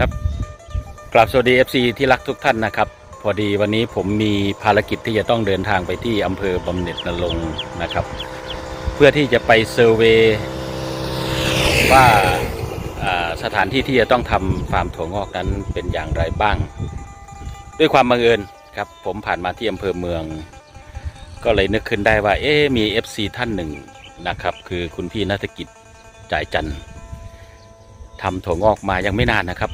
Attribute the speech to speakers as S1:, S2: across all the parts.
S1: ครับกราบสวัสดี FC ที่รักทุกท่านนะครับ พอดีวันนี้ผมมีภารกิจที่จะต้องเดินทางไปที่อำเภอบำเหน็จนรงค์นะครับ เพื่อที่จะไปเซอร์เวย์ว่าสถานที่ที่จะต้องทำฟาร์มถั่วงอกนั้นเป็นอย่างไรบ้าง ด้วยความบังเอิญครับ ผมผ่านมาที่อำเภอเมือง ก็เลยนึกขึ้นได้ว่า เอ๊มี FC ท่านหนึ่งนะครับ คือคุณพี่นัฐกิจจ่ายจันทร์ทำถั่วงอกมายังไม่นานนะครับ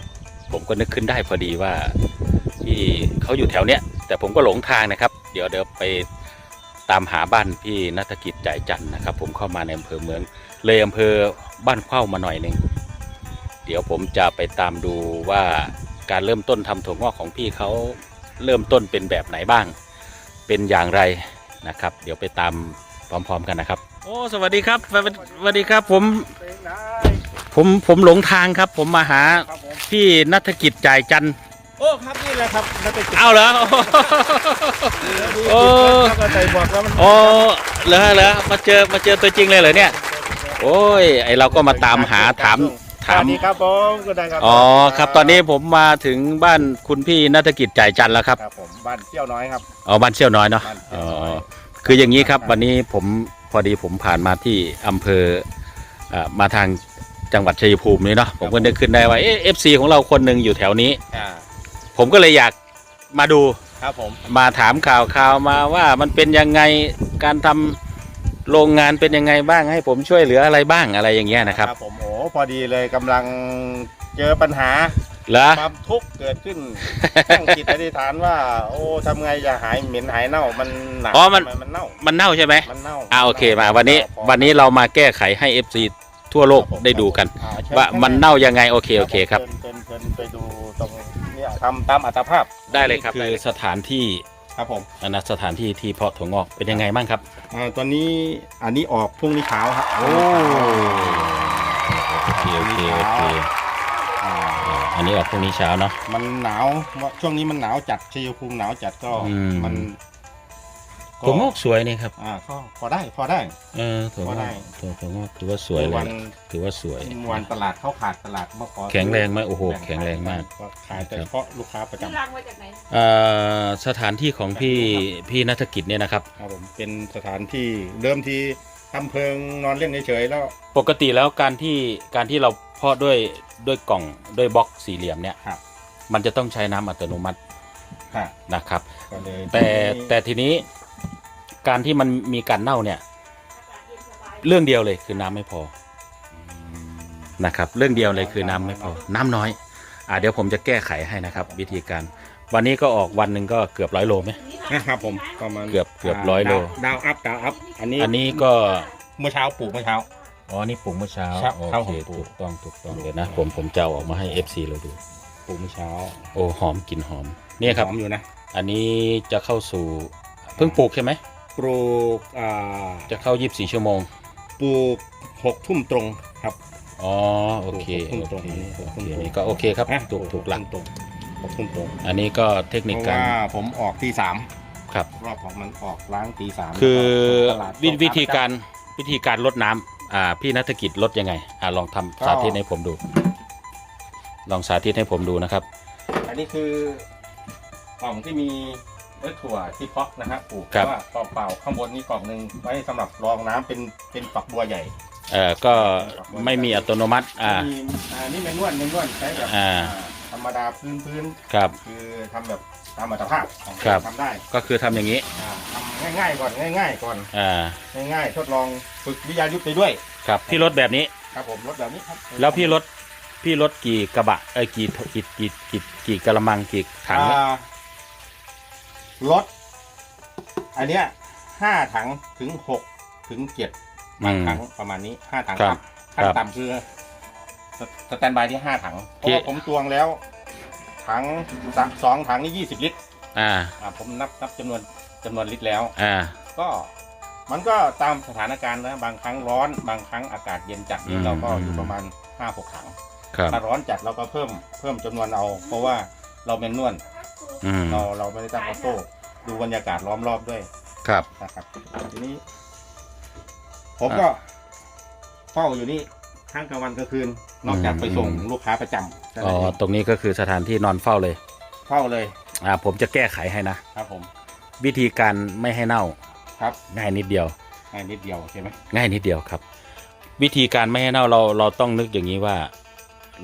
S1: ผมก็นึกขึ้นได้พอดีว่าพี่เขาอยู่แถวเนี้ย แต่ผมก็หลงทางนะครับ เดี๋ยวเดี๋ยวไปตามหาบ้านพี่นัฐกิจจ่ายจันนะครับ ผมเข้ามาในอำเภอเมือง เลยอำเภอบ้านเข้ามาหน่อยหนึ่งเดี๋ยวผมจะไปตามดูว่าการเริ่มต้นทำถั่วงอกของพี่เขาเริ่มต้นเป็นแบบไหนบ้าง เป็นอย่างไรนะครับ เดี๋ยวไปตามพร้อม ๆ กันนะครับ โอ้สวัสดีครับสวัสดีครับผม ผมผมหลงทางครับ ผมมาหา พี่นัฐกิจจ่ายจันทร์
S2: โอ้ครับนี่แหละครับแล้วไป
S1: เอาเหรอ โอ้
S2: ครับก็ใส่หมวกแล้วมัน
S1: โอ้เหรอเหรอมาเจอมาเจอตัวจริงเลยเหรอเนี่ย โอ้ยไอเราก็มาตามหาถามถาม
S2: สวัสดีครับผมก็ได้ครับ
S1: อ๋อครับตอนนี้ผมมาถึงบ้านคุณพี่นัฐกิจจ่ายจันทร์แล้วครับ
S2: ครับผมบ้านเที่ยวน้อยครับ
S1: อ๋อบ้านเชี่ยวน้อยเนาะ
S2: บ้านเชี่
S1: อ๋
S2: ยวน้อย
S1: อคืออย่างนี้ครับ วันนี้ผมพอดีผมผ่านมาที่อำเภอเอ่อมาทาง จังหวัดชัยภูมินี่เนาะผมก็นึกขึ้นได้ว่าเอฟซีของเราคนหนึ่งอยู่แถวนี้
S2: อ่า
S1: ผมก็เลยอยากมาดู
S2: ครับผม
S1: มาถามข่าวข่าวมาว่ามันเป็นยังไงการทำโรงงานเป็นยังไงบ้างให้ผมช่วยเหลืออะไรบ้างอะไรอย่างเงี้ยนะครับ
S2: ผมโอ้พอดีเลยกำลังเจอปัญหา
S1: เหรอ
S2: ความทุกข์เกิดขึ้น ตั้งจิตอธิษฐานว่า โอ้ทำไงจะหายเหม็นหายเน่ามันหนัก
S1: อ๋อมัน
S2: ทำไมันเน่า
S1: มันเน่าใช่ไหม
S2: มันเน่า
S1: อ่าโอเคมาวันนี้
S2: พอ
S1: วันนี้เรามาแก้ไขให้ FC ทั่วโลก
S2: ครับผม
S1: ได้ดูกัน
S2: อ่เชิญ
S1: ว่า
S2: ข้งใมั
S1: นเน่ายังไงโอเคโอเคครับ
S2: เชิญเชิญเชิญไปดูตรงเนี่ยทำตามอัตภาพ
S1: ได้เลยครับคือสถานที่
S2: ครับผม
S1: อันนะสถานที่ที่เพาะถั่วงอกเป็นยังไงบ้างครับ
S2: อ่าตอนนี้อันนี้ออกพรุ่งนี้เช้าครับ
S1: โอเคโอเคโอเค
S2: อ่า
S1: เอ่ออันนี้ออกพรุ่งนี้เช้าเนาะ
S2: มันหนาวช่วงนี้มันหนาวจัดชัยภูมิหนาวจัดก็
S1: อืม
S2: มัน
S1: ถั่วงอกสวยนี่ครับ
S2: อ่าก็พอได้พอได้
S1: เออถั่วง
S2: พอ
S1: อ
S2: ได้
S1: กถั่วถั่วงอกถือว่าสวยเล
S2: วั
S1: ย
S2: น
S1: ล่ะถือว่าสวย
S2: วันตลาดเข้าขาดตลาดมาขอ
S1: แข็งแรงไหมโอ้โห
S2: บ่
S1: แข็งแรงมาก
S2: ก็ขายแต่
S1: ครับ
S2: เฉพาะลูกค้าประจำ
S3: ที่รังมาจากไหน
S1: เอ่อสถานที่ของพี่พี่นัฐกิจเนี่ยนะครับ
S2: ครับผมเป็นสถานที่เดิมทีทำเพลิงนอนเล่นเฉยๆแล้ว
S1: ปกติแล้วการที่การที่เราเพาะด้วยด้วยกล่องด้วยบล็อกสี่เหลี่ยมเนี่ย
S2: ครับ
S1: มันจะต้องใช้น้ำอัตโนมัติ
S2: ค่ะ
S1: นะครับ
S2: ก็เลย
S1: แต่แต่ทีนี้ การที่มันมีการเน่าเนี่ย เรื่องเดียวเลยคือน้ำไม่พอนะครับ เรื่องเดียวเลยคือน้ำไม่พอ น้ำน้อยอ่าเดี๋ยวผมจะแก้ไขให้นะครับ วิธีการ วันนี้ก็ออกวันหนึ่งก็เกือบร้อยโลไหม
S2: นะครับผมประมาณ
S1: เกือบเกือบร้อยโล
S2: ดาวอัพดาวอัพอันนี้
S1: อันนี้ก็
S2: เมื่อเช้าปลูกเมื่อเช้า
S1: อ๋อนี่ปลูกเมื่อเช้า
S2: ครับ
S1: โอ
S2: ครับ
S1: เค
S2: ผมปลูก
S1: ถูกต้องถูกต้องเดี๋ยวนะ ผมผมจะเอาออกมาให้ FC เราดู
S2: ปลูกเมื่อเช้า
S1: โอ้หอมกลิ่นหอมเนี่ยครับ
S2: หอมอยู่นะ
S1: อันนี้จะเข้าสู่เพิ่งปลูกใช่ไหม
S2: ปลูกอ่า
S1: จะเข้า 24 ชั่วโมง
S2: ปลูกหกทุ่มตรงครับ
S1: อ๋อ โอเค
S2: ปลู
S1: โอก
S2: หก
S1: เค
S2: ทุ่มตรง
S1: โอเคนี่ก็โอเคครับ
S2: นะ
S1: ถูกถูกหลัก
S2: ตรงหกทุ่มตรง
S1: อันนี้ก็เทคนิค
S2: เพราะ
S1: การ
S2: ว่าผมออกตีสาม
S1: ครับ
S2: รอบของมันออกล้างตีสาม
S1: คือ
S2: แล้วก็ตลาด
S1: วิ
S2: สอง
S1: วิธี
S2: สม
S1: การวิธีการลดน้ำอ่าพี่นัฐกิจลดยังไง อ่าลองทำสาธิตให้ผมดู ลองสาธิตให้ผมดูนะครับ
S2: อันนี้คือ กล่องที่มี เลือดถั่วที่เพาะนะฮะปลูก
S1: ครับ
S2: แต่ว่ากล่องเปล่าข้างบนนี่กล่องหนึ่งไว้สำหรับรองน้ำเป็นเป็นฝักบัวใหญ่
S1: เอ่อก็ไม่มีอัตโนมัติ อ่า
S2: มีอ่านี่เป็นนวดเป็นนวดใช้แบบ
S1: อ่า
S2: อ่าธรรมดาพื้นพื้น
S1: ครับ
S2: คือทำแบบตามอัตภาพของ
S1: ครับ
S2: ทำได้
S1: ก็คือทำอย่างนี้
S2: อ่าทำง่ายๆก่อนง่าย ๆ ก่อน
S1: อ่า
S2: ง่ายๆ ทดลองฝึกวิทยายุทธไปด้วย
S1: ครับ พี่ลดแบบนี้
S2: ครับผมรถแบบนี้ครับ
S1: แล้วพี่ลดพี่ลดกี่กระบะ เอ้ยกี่กี่กี่กี่กี่กระมังกี่ถัง
S2: อ่า รถอันเนี้ยห้าถังถึงหกถึงเจ็ด
S1: อืม
S2: ถังประมาณนี้ห้าถัง
S1: ครับ
S2: ขั้น
S1: ครับ
S2: ต่ำคือสสแตนบายที่ห้าถังเพ
S1: ที่
S2: ราะว่าผมตวงแล้ว ถังสามสองถังนี่ยี่สิบลิตร
S1: อ่า
S2: อ่าผมนับนับจำนวนจำนวนลิตรแล้ว
S1: อ่า
S2: ก็มันก็ตามสถานการณ์นะบางครั้งร้อนบางครั้งอากาศเย็นจัด
S1: อืม
S2: เราก็อยู่ประมาณห้าหกถัง
S1: ครับ
S2: ถ้าร้อนจัดเราก็เพิ่มเพิ่มจำนวนเอา เพราะว่าเราเป็นนวล
S1: อืม
S2: เราเราไม่ได้ตั้งออโต้ดูบรรยากาศล้อมรอบด้วย
S1: ครับ
S2: นะครับทีนี้ ผมก็เฝ้าอยู่นี่ทั้งกลางวันกลางคืน นอกจากไปส่ง
S1: อืม
S2: ลูกค้าประจำนั่น
S1: อ๋อ
S2: เอง
S1: ตรงนี้ก็คือสถานที่นอนเฝ้าเลย
S2: เข้าเลย
S1: อ่า ผมจะแก้ไขให้นะ
S2: ครับผม
S1: วิธีการไม่ให้เน่า
S2: ครับ
S1: ง่ายนิดเดียว
S2: ง่ายนิดเดียวใช่ไหม
S1: ง่ายนิดเดียวครับ วิธีการไม่ให้เน่าเราเราต้องนึกอย่างนี้ว่า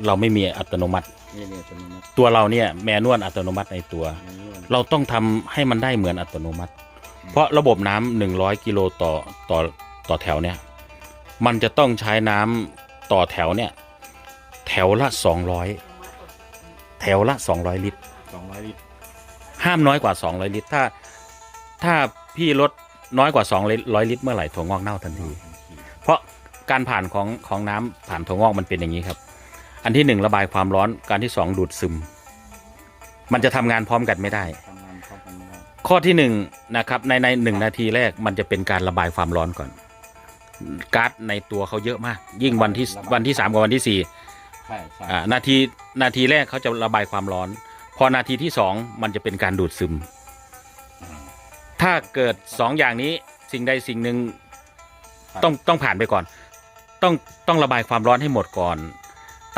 S1: เราไม่มีอัตโนมัติ
S2: นี่นี่ตัวนี้นะ
S1: ตัวเราเนี่ยแมนวลอัตโนมัติในตัว เราต้องทำให้มันได้เหมือนอัตโนมัติ เพราะระบบน้ำหนึ่งร้อยกิโลต่อต่อต่อแถวเนี่ย มันจะต้องใช้น้ำต่อแถวเนี่ย แถวละสองร้อยแถวละสองร้อยลิตร
S2: สองร้อยลิตร
S1: ห้ามน้อยกว่าสองร้อยลิตร ถ้า ถ้าพี่ลดน้อยกว่าสองลิตรเมื่อไหร่ถั่วงอกเน่าทันที เพราะการผ่านของของน้ำผ่านถั่วงอกมันเป็นอย่างนี้ครับ อันที่หนึ่งระบายความร้อน การที่สองดูดซึม มันจะทำงานพร้อมกันไม่ได้
S2: ทำงานเข้ากันไม่ได้
S1: ข้อที่หนึ่งนะครับในในหนึ่งนาทีแรกมันจะเป็นการระบายความร้อนก่อนก๊าซในตัวเขาเยอะมาก ยิ่งวันที่วันที่สามกับวันที่สี่
S2: ใช่ใช่
S1: อ่านาทีนาทีแรกเขาจะระบายความร้อน พอนาทีที่สองมันจะเป็นการดูดซึม ถ้าเกิดสองอย่างนี้สิ่งใดสิ่งหนึ่งต้องต้องผ่านไปก่อน ต้องต้องระบายความร้อนให้หมดก่อน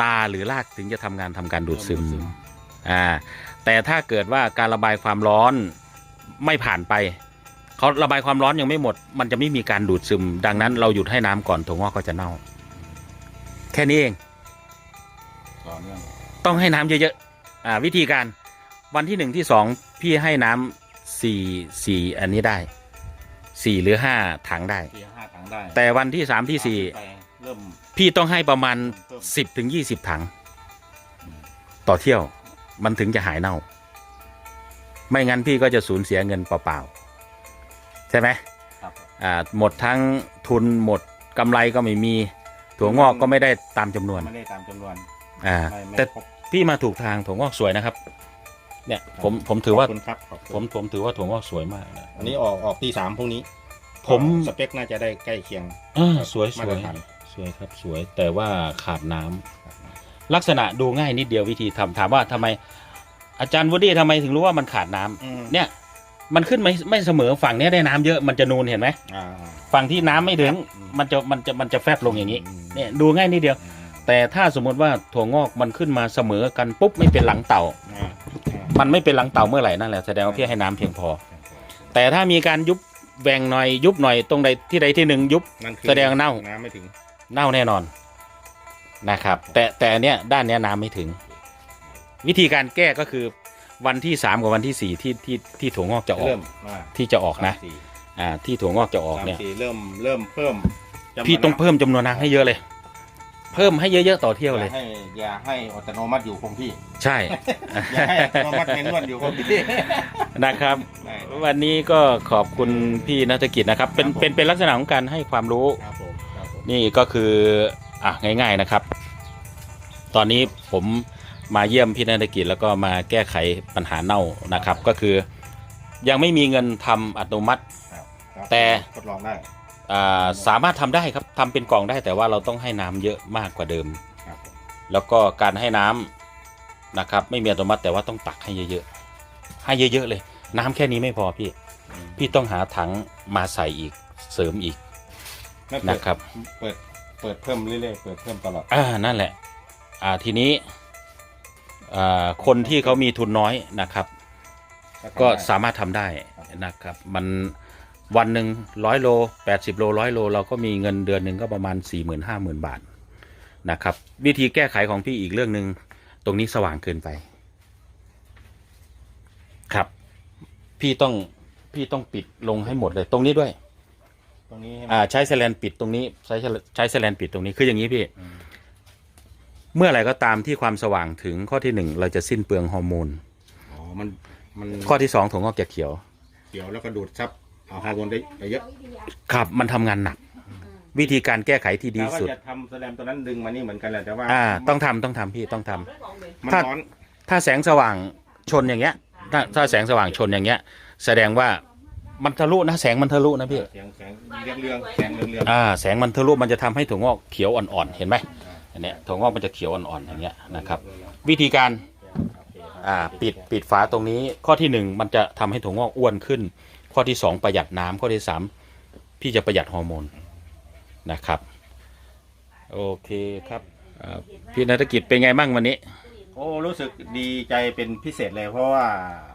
S1: ตาหรือรากถึงจะทำงานทำการดูดซึม อ่าแต่ถ้าเกิดว่าการระบายความร้อนไม่ผ่านไปเขาระบายความร้อนยังไม่หมด มันจะไม่มีการดูดซึม ดังนั้นเราหยุดให้น้ำก่อนถั่วงอกก็จะเน่า แค่นี้เอง
S2: ต่อเนื่อง
S1: ต้องให้น้ำเยอะๆ อ่า วิธีการวันที่หนึ่งที่สองพี่ให้น้ำสี่สี่อันนี้ได้สี่หรือห้าถังได้
S2: สี่ห้าถังได้
S1: แต่วันที่สามที่สี่
S2: ไป เริ่ม
S1: พี่ต้องให้ประมาณ
S2: เพิ่ม
S1: สิบถึงยี่สิบถัง ต่อเที่ยวมันถึงจะหายเน่า ไม่งั้นพี่ก็จะสูญเสียเงินเปล่าๆใช่ไหม
S2: ครับ
S1: อ่าหมดทั้งทุนหมดกำไรก็ไม่มี ถั่วงอกก็ไม่ได้ตามจำนวน
S2: ไม่ได้ตามจำนวน
S1: อ่า
S2: ไม่ไม่
S1: แต่
S2: ครบ
S1: พี่มาถูกทางถั่วงอกสวยนะครับ เนี่ยผมผมถือว่า
S2: ขบคุณครับขอบคุณ
S1: ผมผมถือว่าถั่วงอกสวยมากนะ
S2: อันนี้ออกออกตีสามพรุ่งนี้
S1: ผม
S2: สเปคน่าจะได้ใกล้เคียง
S1: อ่าสวยส
S2: มาต
S1: ว
S2: ร
S1: ย
S2: ฐาน
S1: สวยครับสวยแต่ว่าขาดน้ำลักษณะดูง่ายนิดเดียววิธีทำถามว่าทำไม อาจารย์วูดดี้ทำไมถึงรู้ว่ามันขาดน้ำ
S2: อืม
S1: เนี่ย มันขึ้นไม่ไม่เสมอฝั่งเนี้ยได้น้ำเยอะมันจะนูนเห็นไหม
S2: อ่า
S1: ฝั่งที่น้ำไม่ถึง
S2: อืม
S1: มันจะมันจะมันจะแฟบลงอย่างนี้
S2: อืม
S1: เนี่ยดูง่ายนิดเดียวแต่ถ้าสมมติว่าถั่วงอกมันขึ้นมาเสมอกันปุ๊บไม่เป็นหลังเต่า
S2: อ่า
S1: มันไม่เป็นหลังเต่าเมื่อไหร่นั่นแหละแสดงว่าพี่ให้น้ำเพียงพอ แต่ถ้ามีการยุบแหวงหน่อยยุบหน่อยตรงใดที่ใดที่หนึ่งยุบ
S2: นั่นคือ
S1: แสดงว่าเน่า
S2: น้ำไม่ถึง
S1: เน่าแน่นอนนะครับ แต่แต่อันเนี้ยด้านเนี้ยน้ำไม่ถึง วิธีการแก้ก็คือวันที่สามกับวันที่สี่ที่ที่ที่ถั่วงอกจะออก
S2: เริ่มอ่า
S1: ที่จะออกนะ
S2: สามสี่
S1: อ่าที่ถั่วงอกจะออกเนี่ย
S2: สามสี่เริ่มเริ่มเพิ่มจำนวน
S1: พี่ต้อง
S2: น้ำ
S1: เพิ่มจำนวนน้ำให้เยอะเลย เพิ่มให้เยอะๆต่อเที่ยวเลย
S2: อาให้อย่าให้อัตโนมัติอยู่คงที่
S1: ใช่
S2: อย่าให้อัตโนมัติเมนวลอยู่คงที่
S1: นะครับ
S2: ได้
S1: วันนี้ก็ขอบคุณพี่นัฐกิจนะครับ เป็น
S2: ครับผม
S1: เป็นเป็นลักษณะของการให้ความรู้
S2: ครับผมครับผม
S1: นี่ก็คืออะง่าย ๆนะครับ ตอนนี้ผมมาเยี่ยมพี่นัฐกิจแล้วก็มาแก้ไขปัญหาเน่านะครับ ก็คือยังไม่มีเงินทำอัตโนมัติ
S2: ครับครับ
S1: แต่
S2: ทดลองได้
S1: อ่าสามารถทำได้ครับทำเป็นกล่องได้แต่ว่าเราต้องให้น้ำเยอะมากกว่าเดิม
S2: ครับผม
S1: แล้วก็การให้น้ำนะครับ ไม่มีอัตโนมัติแต่ว่าต้องตักให้เยอะๆให้เยอะๆเลย น้ำแค่นี้ไม่พอพี่
S2: อืม
S1: พี่ต้องหาถังมาใส่อีกเสริมอีก
S2: ไม่เปิด
S1: นะครับ
S2: เปิดเปิดเพิ่มเรื่อยๆเปิดเพิ่มตลอด
S1: อ่านั่นแหละ อ่าทีนี้อ่าคนที่เขามีทุนน้อยนะครับ ก็สามารถทำได้นะครับ มันวันหนึ่งร้อยโลแปดสิบโลร้อยโล เราก็มีเงินเดือนหนึ่งก็ประมาณสี่หมื่นห้าหมื่นบาทนะครับ วิธีแก้ไขของพี่อีกเรื่องหนึ่งตรงนี้สว่างเกินไป ครับ พี่ต้องพี่ต้องปิดลงให้หมดเลย ตรงนี้ด้วย
S2: ต รงนี้ให้มัน
S1: อ่าใช้แสแลนปิดตรงนี้ ใช้ใช้แสแลนปิดตรงนี้คืออย่างนี้พี่
S2: อืม
S1: เมื่อไหร่ก็ตามที่ความสว่างถึงข้อที่หนึ่งเราจะสิ้นเปลืองฮอร์โมน
S2: อ๋อมันมัน
S1: ข้อที่สองถั่วงอกจะเขียว
S2: เขียวแล้วก็ดูดซับเอาฮอร์โมนได้ไปเยอะ
S1: ครับมันทำงานหนัก วิธีการแก้ไขที่ดี
S2: แต่ว่า
S1: สุด
S2: จะทำแสลมตัวนั้นดึงมานี่เหมือนกันแหละแต่ว่า
S1: อ่า ต้องทำต้องทำพี่ต้องทำ
S2: มัน
S1: ถ้า
S2: ร้อน
S1: ถ้าแสงสว่างชนอย่างเงี้ยถ้าถ้าแสงสว่างชนอย่างเงี้ย แสดงว่า มันทะลุนะแสงมันทะลุนะพี่
S2: เสียงแสงเรืองเรืองๆแสงเรืองเรือง
S1: อ่าแสงมันทะลุมันจะทำให้ถั่วงอกเขียวอ่อนๆเห็นไหมอันเนี้ยถั่วงอกมันจะเขียวอ่อนๆอย่างเงี้ยนะครับ วิธีการอ่าปิดปิดฝาตรงนี้ข้อที่หนึ่งมันจะทำให้ถั่วงอกอ้วนขึ้น ข้อที่สองประหยัดน้ำข้อที่สามพี่จะประหยัดฮอร์โมนนะครับ โอเคครับอ่าพี่นัฐกิจเป็นไงบ้างวันนี้
S2: โอ้รู้สึกดีใจเป็นพิเศษเลยเพราะว่าเ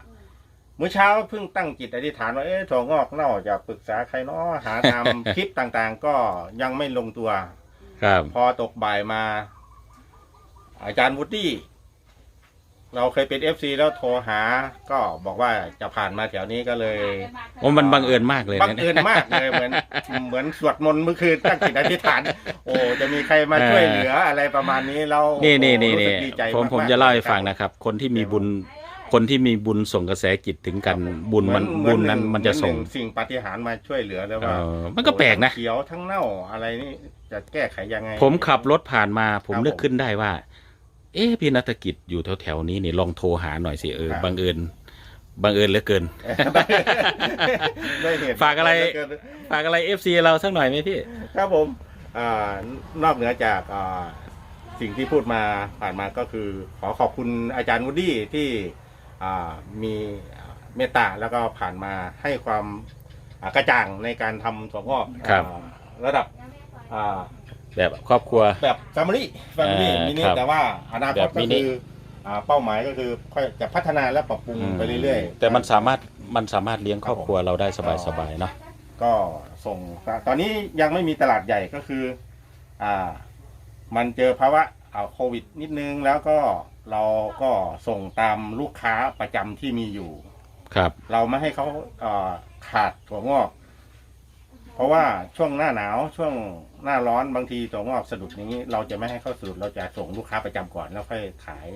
S2: มื่อเช้าเพิ่งตั้งจิตอธิษฐานว่าเอ๊ะถั่วงอกเน่าจะปรึกษาใครเนาะหาตาม คลิปต่างๆ ก็ยังไม่ลงตัว
S1: ครับ
S2: พอตกบ่ายมา อาจารย์วูดดี้เราเคยเป็นเอฟซีแล้วโทรหา ก็บอกว่าจะผ่านมาแถวนี้ก็เลย
S1: โอ้มันบังเอิญมากเลย
S2: บัง
S1: นะ
S2: เอิญมากเลยเหมือนเหมือนสวดมนต์เมื่อคืนตั้งจิตอธิษฐาน โอ้จะมีใครมาช่วยเหลืออะไรประมาณนี้เรา
S1: นี่นี่นี่
S2: รู้สึ
S1: นี่
S2: กดีใจ
S1: ผม
S2: กๆ
S1: ผมจะเล่าให้ฟังนะครับ คนที่มีบุญ คนที่มีบุญส่งกระแสจิตถึงกันบุญมัน
S2: เห
S1: บุญนั้น
S2: หง
S1: มันจะส่ง
S2: เหอหสิ่งปาฏิหาริย์มาช่วยเหลือแล้วว่า
S1: เออมันก็แปลกนะ
S2: โอ้ทั้งเขียวทั้งเน่าอะไรนี่จะแก้ไขยังไง
S1: ผมขับรถผ่านมาผม
S2: ครับ
S1: นึกขึ้นได้ว่า เอ๊ะพี่นัฐกิจอยู่แถวแถวๆนี้นี่ลองโทรหาหน่อยสิเออ
S2: ครับ
S1: บังเอิญบังเอิญเหลือเกิน
S2: ได้เห็น
S1: ฝากอะไร ฝากอะไรเอฟซีเราสักหน่อยไหมพี่
S2: ครับผมอานอกเหนือจากอ่าสิ่งที่พูดมาผ่านมาก็คือ ขอขอบคุณอาจารย์วูดดี้ที่อ่า มีเมตตาแล้วก็ผ่านมาให้ความอ่ากระจ่างในการทำถั่วงอก
S1: ครับ
S2: อ่าระดับอ่า
S1: แบบครอบครัว
S2: แบบแฟมิลี่แฟมิลี่
S1: อ่า
S2: มินิ
S1: ครับ
S2: แต่ว่าอนาค
S1: แบ
S2: ต
S1: บ
S2: ก็
S1: มินิ
S2: คืออ่าเป้าหมายก็คือค่อยจะพัฒนาและปรับปรุงไปเรื่อยๆ
S1: แต่มันสามารถมันสามารถเลี้ยงครอบครัวเราได้สบายๆเนาะ
S2: ก็ส่งตอนนี้ยังไม่มีตลาดใหญ่ก็คือ อ่า มันเจอภาวะอ่าโควิดนิดนึงแล้วก็ เราก็ส่งตามลูกค้าประจำที่มีอยู่
S1: ครับ
S2: เราไม่ให้เขาอ่าขาดถั่วงอก เพราะว่าช่วงหน้าหนาวช่วงหน้าร้อนบางทีถั่วงอกสะดุดอย่างนี้ เราจะไม่ให้เขาสะดุดเราจะส่งลูกค้าประจำก่อนแล้วค่อยขาย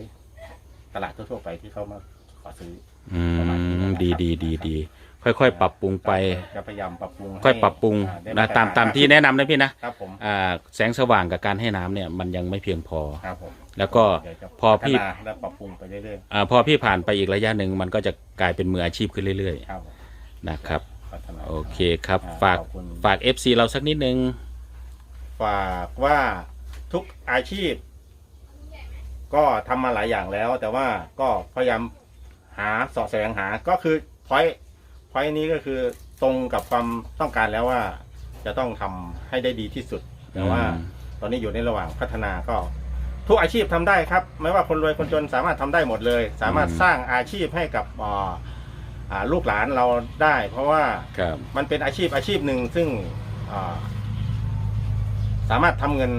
S2: ตลาดทั่วๆไปที่เขามา ขอซื้อ
S1: อื
S2: ประมาณนี้นะค
S1: ม
S2: รับ
S1: ดีดีดีดีค่อยๆ ปรับปรุงไป
S2: จะพยายามปรับปรุงให้
S1: ค่อยปรับปรุง
S2: อ่ได้
S1: นะ
S2: ตร
S1: ตาม
S2: ฐน
S1: ตามที่แนะนำนะพี่นะครับ
S2: ผม
S1: อ่าแสงสว่างกับการให้น้ำเนี่ยมันยังไม่เพียงพอ
S2: ครับผม
S1: แล้วก็
S2: เดี๋ยวจะ
S1: พอพี่
S2: พัฒนาและปรับปรุงไปเรื่อย
S1: อ่าพอพี่ผ่านไปอีกระยะหนึ่งมันก็จะกลายเป็นมืออาชีพขึ้นเรื่อย
S2: ๆครับผม
S1: ๆนะครับ
S2: พัฒนา
S1: โอเคครับ
S2: อ่า
S1: ฝาก
S2: ขอบคุณ
S1: ฝาก FC เราสักนิดนึง
S2: ฝากว่าทุกอาชีพ ก็ทำมาหลายอย่างแล้ว แต่ว่าก็พยายาม หาเสาะแสวงหาก็คือพอยพอยนี้ก็คือตรงกับความต้องการแล้วว่า จะต้องทำให้ได้ดีที่สุดแต่ว่า
S1: อืม
S2: ตอนนี้อยู่ในระหว่างพัฒนาก็ ทุกอาชีพทำได้ครับ ไม่ว่าคนรวยคนจนสามารถทำได้หมดเลย สามารถสร้างอาชีพให้กับอ่าอ่าลูกหลานเราได้ เพราะว่า
S1: ครับ
S2: มันเป็นอาชีพอาชีพหนึ่งซึ่งอ่าสามารถทำเงิน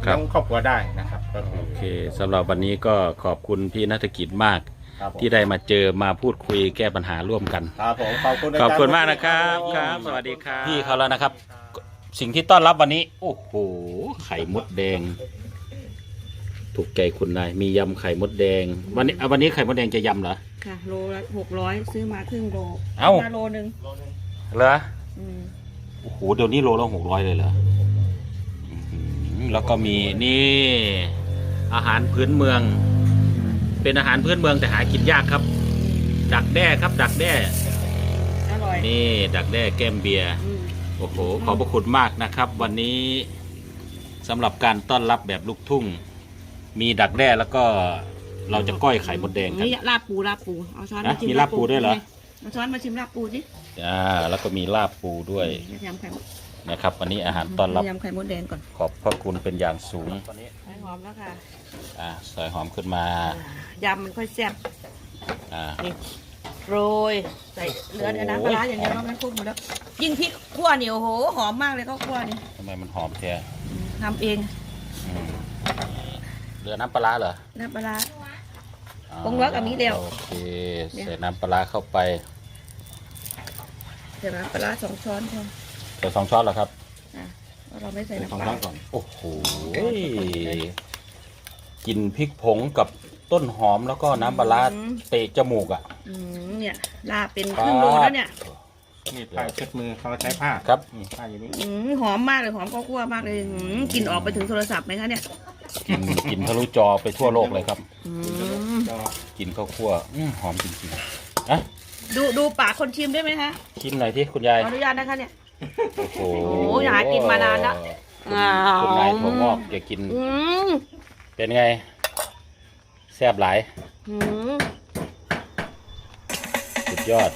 S2: เลี้ยงครอบครัวได้นะครับก็คือ
S1: โอเคสำหรับวันนี้ก็ขอบคุณพี่นัฐกิจมาก
S2: ครับผม
S1: ที่ได้มาเจอมาพูดคุยแก้ปัญหาร่วมกัน
S2: ครับผมขอบคุณ
S1: ขอบคุณ
S2: จรย์
S1: มากนะครับ
S2: ผม
S1: ครับ สวัสดีครับพี่เขาแล้วนะครับ สิ่งที่ต้อนรับวันนี้ โอ้โห ไข่มดแดง ถูกใจคุณนายมียำไข่มดแดง วันนี้อะวันนี้ไข่มดแดงจะยำเหรอ
S3: ค่ะ โลละหกร้อยซื้อมาครึ่งโล
S1: เอ้า
S3: มาโลหนึ่ง
S1: เหรอ
S3: อืม
S1: โอ้โห เดี๋ยวนี้โลละหกร้อยเลยเหรออื้อหือแล้วก็มีนี่ อาหารพื้นเมือง เป็นอาหารพื้นเมืองแต่หากินยากครับ ดักแด้ครับ ดักแด้
S3: อร่อย
S1: นี่ดักแด้แก้มเบียร์
S3: อืม
S1: โอ้โหขอบพระคุณมากนะครับ วันนี้สำหรับการต้อนรับแบบลูกทุ่ง มีดักแด้แล้วก็เราจะก้อยไข่มดแดงกัน
S3: นี่ลาบปูลาบปูเอาช้อน
S1: นะ
S3: มาชิม
S1: มีลาบปูด้วยเหรอ
S3: เอาช้อนมาชิมลาบปูสิ
S1: อ่าแล้วก็มีลาบปูด้วย
S3: ยำไข่มด
S1: นะครับวันนี้อาหารต้อนรับ
S3: ยำไข่มดแดงก่อน
S1: ขอบพระคุณเป็นอย่างสูง
S3: ใส่หอมแล้วค่ะ
S1: อ่าใส่หอมขึ้นมา
S3: ยำมันค่อยแซ่บ
S1: อ่า
S3: นี่โรยใส่เหลือแต่น้ำป
S1: โอ้
S3: ลายร้าอย่างเดียวนอกนั้นคลุกหมดแล้วยิ่งพริกขั่วเหนียวโหหอมมากเลยข้าวคั่วนี่
S1: ทำไมมันหอมแท้
S3: ทำเอง
S1: อืมเหลือน้ำปลาร้าเหรอ
S3: น้ำปลาร้า
S1: อ่า
S3: ปรุงรสกับนี้เดียว
S1: โอเคใส่น้ำปลาร้าเข้าไป
S3: เดี๋ยวน้ำปลาร้าสองช้อนพอ
S1: ใส่สองช้อนเหรอครับ
S3: อะเพราะเราไม่ใส่
S2: ใส่
S3: น้ำ
S2: สอง
S3: ป
S2: ช้อ
S3: ลาน
S2: ก่อน
S1: โอ้โหกลินพริกผงกับต้นหอมแล้วก็น้ำปลาร้าเตะจมูกอะ
S3: อืมเนี่ยลาบเป็นครึ่งโลแล้วเนี่ย
S2: นี่ผ้าเช็ดมือเขาใช้ผ้า
S1: ครับ
S2: นี่ผ้าอย่างนี้
S3: อืมหอมมากเลยหอมข้าวคั่วมากเลยอืมกลิ่นออกไปถึงโทรศัพท์ไหมคะเนี่ย
S1: กินกินทะลุจอไปทั่วโลกเลยครับ
S3: อืม
S2: ก็
S1: กินข้าวคั่วอื้อหอมจริงๆอะ
S3: ดูดูปากคนชิมได้ไหมคะ
S1: ชิมหน่อยที่คุณยาย
S3: ขออนุญาตนะคะเนี่ย
S1: โอ้โห
S3: โอ้ยหากินมานานละ
S1: คุณคุณนายถั่วงอกอย่ากิน
S3: อืม
S1: เป็นไง แซ่บหลาย
S3: อืม
S1: สุดยอด